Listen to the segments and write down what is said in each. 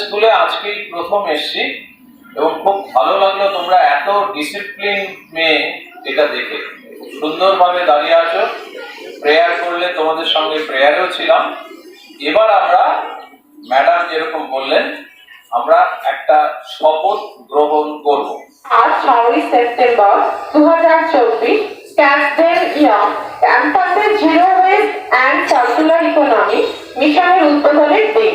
স্কুলে আজকে প্রথম এসছি এবং খুব ভালো লাগলো তোমরা এত ডিসিপ্লিন মেয়ে এটা দেখে সুন্দরভাবে দাঁড়িয়ে আছো প্রেয়ার করলে তোমাদের সঙ্গে প্রেয়ারও ছিলাম এবার আমরা ম্যাডাম যেরকম বললেন আমরা একটা শপথ গ্রহণ করব আজ ছয়ই সেপ্টেম্বর দু হাজার চব্বিশ ক্যাশডেল ইয়াম ক্যাম্পাসের zero waste and circular economy মিশনের উদ্বোধনের দিন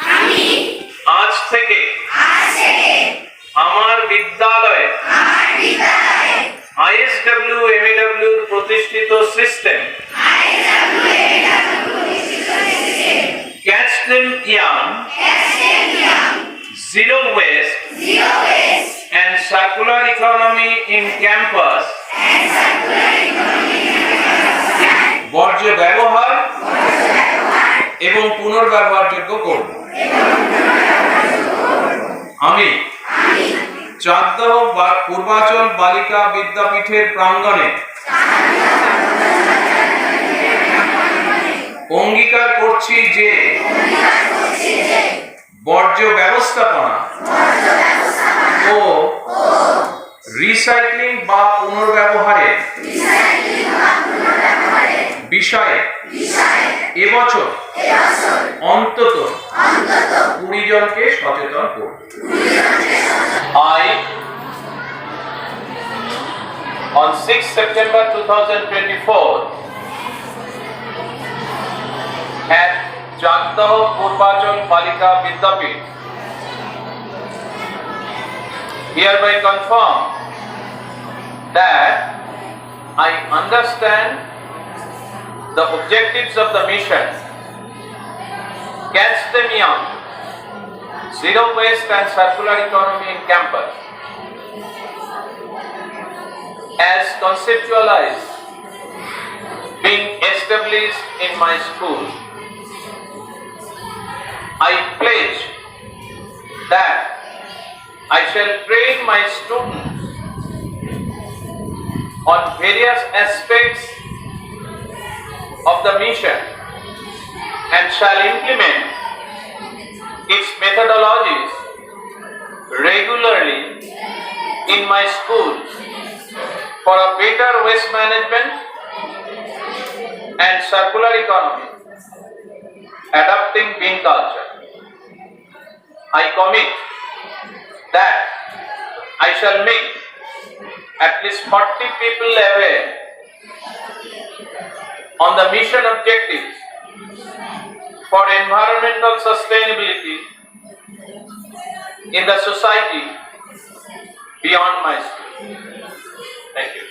প্রতিষ্ঠিত system circular economy in campus বর্জ্য ব্যবহার এবং পুনর্ব্যবহারযোগ্য করব আমি বা পূর্বাচল বালিকা বিদ্যাপীঠের প্রাঙ্গণে অঙ্গীকার করছি যে বর্জ্য ব্যবস্থাপনা ও রিসাইক্লিং বা পুনর্ব্যবহারের বিষয়ে এবছর অন্তত কুড়ি জনকে সচেতন করবে on 6 September 2024 at Jagdaho Purbajan Palika Vidyapit. Hereby confirm that I understand the objectives of the mission. Catch them young. Zero waste and circular economy in campus as conceptualized being established in my school. I pledge that I shall train my students on various aspects of the mission and shall implement its methodologies regularly in my schools for a better waste management and circular economy, adapting bean culture. I commit that I shall make at least 40 people aware on the mission objectives for environmental sustainability in the society beyond my school. Thank you.